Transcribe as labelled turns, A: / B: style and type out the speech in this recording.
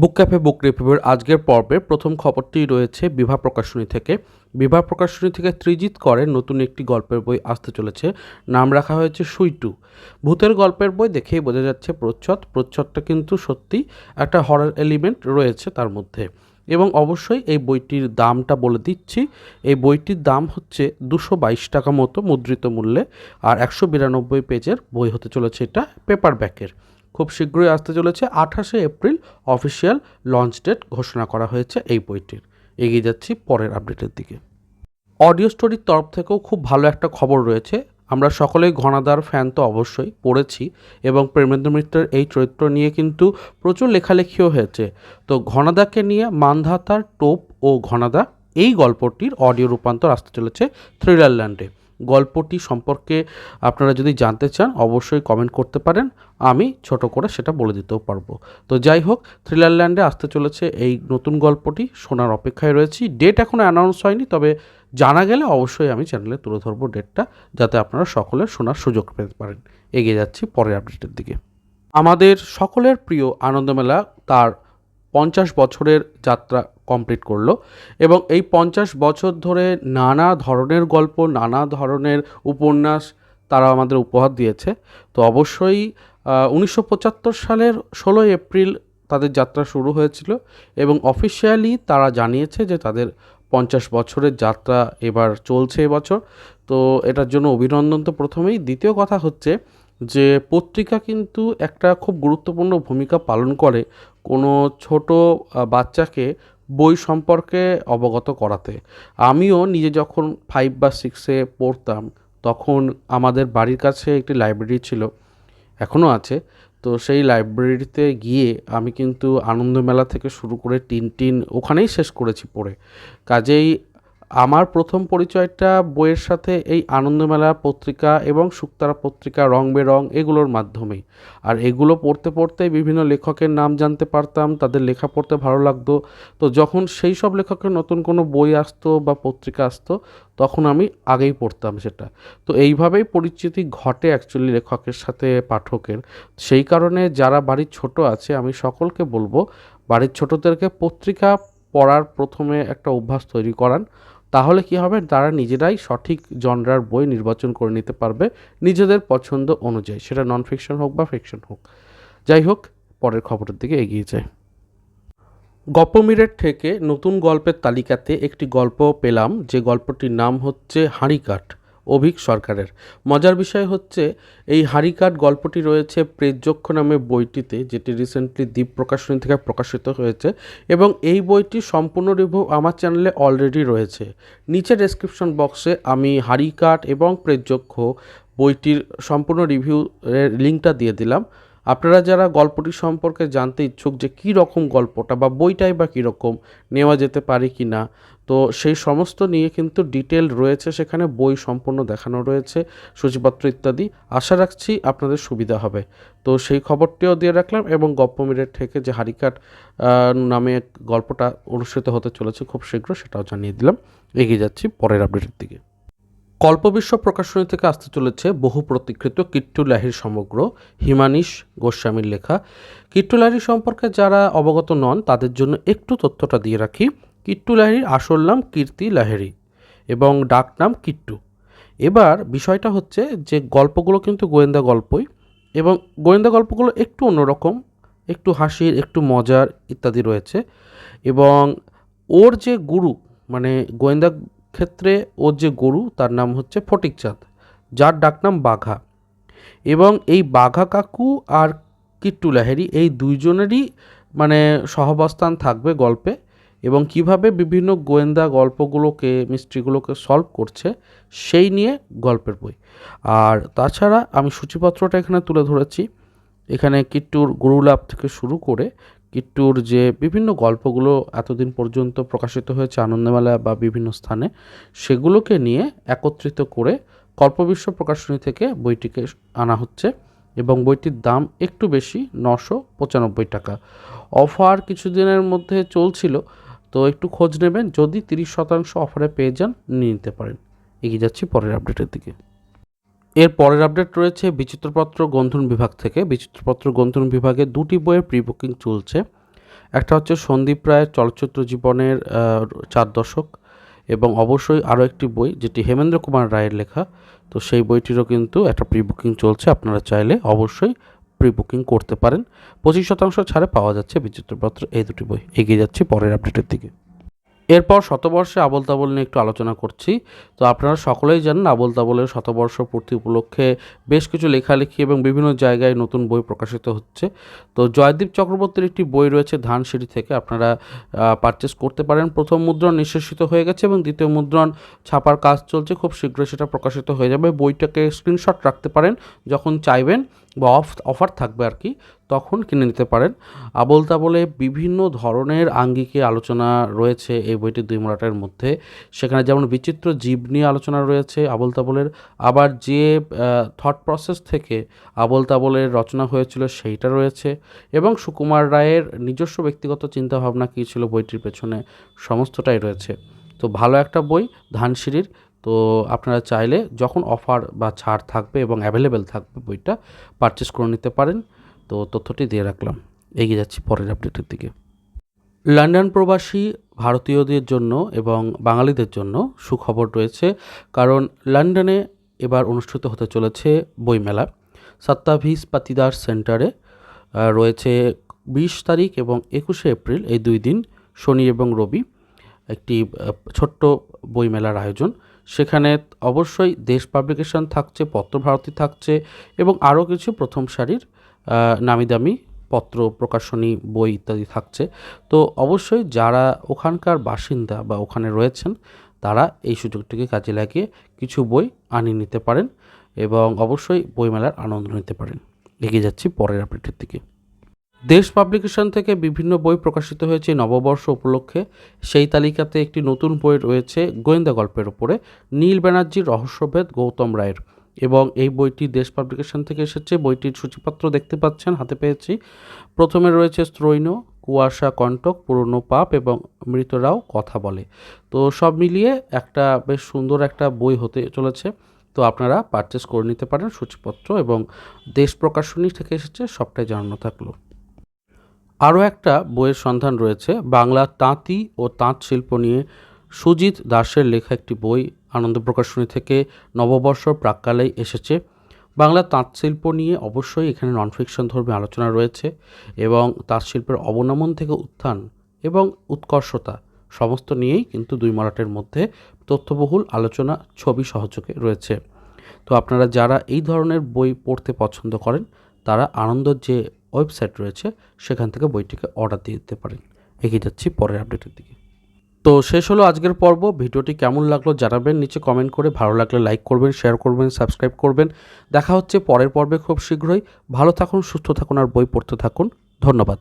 A: বুক cafe, বুক রিভিউয়ের আজকের পর্বে প্রথম খবরটি রয়েছে বিভা প্রকাশনী থেকে। বিভা প্রকাশনী থেকে ত্রিজিৎ করের নতুন একটি গল্পের বই আসতে চলেছে। নাম রাখা হয়েছে সুইটু। ভূতের গল্পের বই দেখেই বোঝা যাচ্ছে প্রচ্ছদ। প্রচ্ছদটা কিন্তু সত্যি একটা হরার এলিমেন্ট রয়েছে তার মধ্যে। এবং অবশ্যই এই বইটির দামটা বলে দিচ্ছি। এই বইটির দাম হচ্ছে দুশো বাইশ টাকা মতো মুদ্রিত মূল্যে। আর একশো বিরানব্বই পেজের বই হতে চলেছে এটা পেপার ব্যাকের খুব শীঘ্রই আসতে চলেছে। আঠাশে এপ্রিল অফিসিয়াল লঞ্চ ডেট ঘোষণা করা হয়েছে এই বইটির। এগিয়ে যাচ্ছি পরের আপডেটের দিকে। অডিও স্টোরির তরফ থেকেও খুব ভালো একটা খবর রয়েছে। আমরা সকলেই ঘনাদার ফ্যান তো অবশ্যই, পড়েছি এবং প্রেমেন্দ্র মিত্রের এই চরিত্র নিয়ে কিন্তু প্রচুর লেখালেখিও হয়েছে। তো ঘনাদাকে নিয়ে মানধাতার টোপ ও ঘনাদা এই গল্পটির অডিও রূপান্তর আসতে চলেছে থ্রিলার ল্যান্ডে গল্পটি সম্পর্কে আপনারা যদি জানতে চান, অবশ্যই কমেন্ট করতে পারেন। আমি ছোট করে সেটা বলে দিতেও পারব। তো যাই হোক থ্রিলার ল্যান্ডে আসতে চলেছে এই নতুন গল্পটি। শোনার অপেক্ষায় রয়েছি। ডেট এখনও অ্যানাউন্স হয়নি, তবে জানা গেলে অবশ্যই আমি চ্যানেলে তুলে ধরবো ডেটটা যাতে আপনারা সকলে শোনার সুযোগ পেতে পারেন। এগিয়ে যাচ্ছি পরের আপডেটের দিকে। আমাদের সকলের প্রিয় আনন্দমেলা তার পঞ্চাশ বছরের যাত্রা কমপ্লিট করল। এবং এই পঞ্চাশ বছর ধরে নানা ধরনের গল্প, নানা ধরনের উপন্যাস তারা আমাদের উপহার দিয়েছে। তো অবশ্যই উনিশশো পঁচাত্তর সালের ষোলোই এপ্রিল তাদের যাত্রা শুরু হয়েছিল এবং অফিসিয়ালি তারা জানিয়েছে যে তাদের পঞ্চাশ বছরের যাত্রা এবার চলছে এবছর। তো এটার জন্য অভিনন্দন তো প্রথমেই। দ্বিতীয় কথা হচ্ছে যে পত্রিকা কিন্তু একটা খুব গুরুত্বপূর্ণ ভূমিকা পালন করে। কোনো ছোট বাচ্চাকে বই সম্পর্কে অবগত করাতে। আমিও নিজে যখন ফাইভ বা সিক্সে পড়তাম, তখন আমাদের বাড়ির কাছে একটি লাইব্রেরি ছিল এখনও আছে। তো সেই লাইব্রেরিতে গিয়ে আমি কিন্তু আনন্দমেলা থেকে শুরু করে টিন টিন ওখানেই শেষ করেছি পড়ে। কাজেই আমার প্রথম পরিচয়টা বইয়ের সাথে এই আনন্দমেলা পত্রিকা এবং শুক্তারা পত্রিকা রং বেরং এগুলোর মাধ্যমেই। আর এগুলো পড়তে পড়তে বিভিন্ন লেখকের নাম জানতে পারতাম, তাদের লেখা পড়তে ভালো লাগতো। তো যখন সেই সব লেখকের নতুন কোনো বই আসতো বা পত্রিকা আসতো, তখন আমি আগেই পড়তাম সেটা। তো এইভাবেই পরিচিতি ঘটে অ্যাকচুয়ালি লেখকের সাথে, পাঠকের। সেই কারণে যারা বাড়ির ছোট আছে, আমি সকলকে বলব, বাড়ির ছোটদেরকে পত্রিকা পড়ার প্রথমে একটা অভ্যাস তৈরি করান। তাহলে কি হবে? তারা নিজেরাই সঠিক জনরার বই নির্বাচন করে নিতে পারবে নিজেদের পছন্দ অনুযায়ী। সেটা নন ফিকশন হোক বা ফিকশন হোক। যাই হোক, পরের খবরের দিকে এগিয়ে যায় গল্পমিরের থেকে নতুন গল্পের তালিকাতে একটি গল্প পেলাম, যে গল্পটির নাম হচ্ছে হাঁড়িকাঠ। অভিক সরকারের। মজার বিষয় হচ্ছে, এই হারিকাট গল্পটি রয়েছে প্রেতযক্ষ নামে বইটিতে, যেটি রিসেন্টলি দ্বীপ প্রকাশনী থেকে প্রকাশিত হয়েছে, এবং এই বইটি সম্পূর্ণ রিভিউ আমার চ্যানেলে অলরেডি রয়েছে। নিচে ডেসক্রিপশন বক্সে আমি হারিকাট এবং প্রেতযক্ষ বইটির সম্পূর্ণ রিভিউ লিঙ্কটা দিয়ে দিলাম। আপনারা যারা গল্পটি সম্পর্কে জানতে ইচ্ছুক যে কী রকম গল্পটা বা বইটাই বা কীরকম নেওয়া যেতে পারে কি না তো সেই সমস্ত নিয়ে কিন্তু ডিটেল রয়েছে, সেখানে বই সম্পূর্ণ দেখানো রয়েছে, সূচিপত্র ইত্যাদি। আশা রাখছি আপনাদের সুবিধা হবে। তো সেই খবরটিও দিয়ে রাখলাম এবং গপ্পমিরের থেকে যে হারিকাট নামে গল্পটা অনুষ্ঠিত হতে চলেছে খুব শীঘ্র সেটাও জানিয়ে দিলাম। এগিয়ে যাচ্ছি পরের আপডেটের দিকে। কল্পবিশ্ব প্রকাশনী থেকে আসতে চলেছে বহু প্রতীক্ষিত কিট্টু লাহির সমগ্র, হিমানিশ গোস্বামীর লেখা। কিট্টু লাহিড়ী সম্পর্কে যারা অবগত নন, তাদের জন্য একটু তথ্যটা দিয়ে রাখি। কিট্টু লাহিড়ীর আসল নাম কীর্তি লাহিড়ী এবং ডাক নাম কিট্টু। এবার বিষয়টা হচ্ছে যে গল্পগুলো কিন্তু গোয়েন্দা গল্পই এবং গোয়েন্দা গল্পগুলো একটু অন্যরকম, একটু হাসির, একটু মজার ইত্যাদি রয়েছে এবং ওর যে গুরু মানে গোয়েন্দা ক্ষেত্রে ওর যে গরু তার নাম হচ্ছে ফটিকচাঁদ, যার ডাকনাম বাঘা এবং এই বাঘা কাকু আর কিট্টু লাহেরি এই দুইজনেরই মানে সহাবস্থান থাকবে গল্পে। এবং কীভাবে বিভিন্ন গোয়েন্দা গল্পগুলোকে, মিস্ট্রিগুলোকে সলভ করছে, সেই নিয়ে গল্পের বই। আর তাছাড়া আমি সূচিপত্রটা এখানে তুলে ধরেছি। এখানে কিট্টুর গুরুলাভ থেকে শুরু করে কিট্টুর যে বিভিন্ন গল্পগুলো এতদিন পর্যন্ত প্রকাশিত হয়েছে আনন্দমেলা বা বিভিন্ন স্থানে, সেগুলোকে নিয়ে একত্রিত করে কল্পবিশ্ব প্রকাশনী থেকে বইটিকে আনা হচ্ছে এবং বইটির দাম একটু বেশি, নশো পঁচানব্বই টাকা। অফার কিছুদিনের মধ্যে চলছিল তো একটু খোঁজ নেবেন, যদি তিরিশ শতাংশ অফারে পেয়ে যান, নিয়ে নিতে পারেন। এগিয়ে যাচ্ছি পরের আপডেটের দিকে। এর পরের আপডেট রয়েছে বিচিত্রপত্র গ্রন্থন বিভাগ থেকে। বিচিত্রপত্র গ্রন্থন বিভাগে দুটি বইয়ের প্রি বুকিং চলছে। একটা হচ্ছে সন্দীপ রায়ের চলচ্চিত্র জীবনের চার দশক এবং অবশ্যই আরও একটি বই, যেটি হেমেন্দ্র কুমার রায়ের লেখা। তো সেই বইটিরও কিন্তু একটা প্রি বুকিং চলছে, আপনারা চাইলে অবশ্যই প্রি বুকিং করতে পারেন। পঁচিশ শতাংশ ছাড়ে পাওয়া যাচ্ছে বিচিত্রপত্র। এই দুটি বই এগিয়ে যাচ্ছি পরের আপডেটের দিকে। এরপর শতবর্ষে আবল তাবল নিয়ে একটু আলোচনা করছি। তো আপনারা সকলেই জানেন আবল তাবলের শতবর্ষ পূর্তি উপলক্ষে বেশ কিছু লেখালেখি এবং বিভিন্ন জায়গায় নতুন বই প্রকাশিত হচ্ছে। তো জয়দীপ চক্রবর্তীর একটি বই রয়েছে ধানসিঁড়ি থেকে। আপনারা পারচেস করতে পারেন। প্রথম মুদ্রণ নিঃশেষিত হয়ে গেছে এবং দ্বিতীয় মুদ্রণ ছাপার কাজ চলছে। খুব শীঘ্রই সেটা প্রকাশিত হয়ে যাবে। বইটাকে স্ক্রিনশট রাখতে পারেন যখন চাইবেন। বা অফ, অফার থাকবে আর কি, তখন কিনে নিতে পারেন। আবল তাবলে বিভিন্ন ধরনের আঙ্গিকে আলোচনা রয়েছে এই বইটি দুই মরাটের মধ্যে। সেখানে যেমন বিচিত্র জীব নিয়ে আলোচনা রয়েছে আবল তাবলের আবার যে থট প্রসেস থেকে আবল তাবলের রচনা হয়েছিল সেইটা রয়েছে এবং সুকুমার রায়ের নিজস্ব ব্যক্তিগত চিন্তাভাবনা কী ছিল বইটির পেছনে, সমস্তটাই রয়েছে। তো ভালো একটা বই, ধানসিঁড়ির তো আপনারা চাইলে যখন অফার বা ছাড় থাকবে এবং অ্যাভেলেবেল থাকবে বইটা পারচেস করে নিতে পারেন। তো তথ্যটি দিয়ে রাখলাম। এগিয়ে যাচ্ছি পরের আপডেটের দিকে। লন্ডন প্রবাসী ভারতীয়দের জন্য এবং বাঙালিদের জন্য সুখবর রয়েছে, কারণ লন্ডনে এবার অনুষ্ঠিত হতে চলেছে বইমেলা। সত্তাভিস পাতিদার সেন্টারে রয়েছে বিশ তারিখ এবং একুশে এপ্রিল, এই দুই দিন, শনি এবং রবি, একটি ছোট্ট বইমেলার আয়োজন। সেখানে অবশ্যই দেশ পাবলিকেশন থাকছে, পত্রভারতী থাকছে এবং আরও কিছু প্রথম সারির নামি দামি পত্র প্রকাশনী, বই ইত্যাদি থাকছে। তো অবশ্যই যারা ওখানকার বাসিন্দা বা ওখানে রয়েছেন, তারা এই সুযোগটিকে কাজে লাগিয়ে কিছু বই আনিয়ে নিতে পারেন এবং অবশ্যই বইমেলার আনন্দ নিতে পারেন। এগিয়ে যাচ্ছি পরের আপডেটের দিকে। দেশ পাবলিকেশন থেকে বিভিন্ন বই প্রকাশিত হয়েছে নববর্ষ উপলক্ষে। সেই তালিকাতে একটি নতুন বই রয়েছে গোয়েন্দা গল্পের উপরে, নীল ব্যানার্জির রহস্যভেদ গৌতম রায়ের। এবং এই বইটি দেশ পাবলিকেশন থেকে এসেছে। বইটির সূচিপত্র দেখতে পাচ্ছেন, হাতে পেয়েছি। প্রথমে রয়েছে স্ত্রৈন কুয়াশা কণ্টক, পুরনো পাপ এবং মৃতরাও কথা বলে। তো সব মিলিয়ে একটা বেশ সুন্দর একটা বই হতে চলেছে। তো আপনারা পারচেস করে নিতে পারেন সূচিপত্র এবং দেশ প্রকাশনী থেকে এসেছে, সবটাই জানানো থাকল। আরও একটা বইয়ের সন্ধান রয়েছে, বাংলা তাঁতি ও তাঁত শিল্প নিয়ে সুজিত দাসের লেখা একটি বই আনন্দ প্রকাশনী থেকে নববর্ষ প্রাককালেই এসেছে। বাংলা তাঁত শিল্প নিয়ে অবশ্যই এখানে নন ফিকশন ধর্মী আলোচনা রয়েছে এবং তাঁত শিল্পের অবনমন থেকে উত্থান এবং উৎকর্ষতা সমস্ত নিয়েই কিন্তু দুই মরাটের মধ্যে তথ্যবহুল আলোচনা ছবি সহযোগে রয়েছে। তো আপনারা যারা এই ধরনের বই পড়তে পছন্দ করেন, তারা আনন্দর যে ওয়েবসাইট রয়েছে, সেখান থেকে বইটিকে অর্ডার দিয়ে দিতে পারেন। এগিয়ে যাচ্ছি পরের আপডেটের দিকে। তো শেষ হলো আজকের পর্ব। ভিডিওটি কেমন লাগল জানাবেন, নিচে কমেন্ট করে। ভালো লাগলে লাইক করবেন শেয়ার করবেন সাবস্ক্রাইব করবেন। দেখা হচ্ছে পরের পর্বে খুব শীঘ্রই। ভালো থাকুন, সুস্থ থাকুন, আর বই পড়তে থাকুন। ধন্যবাদ।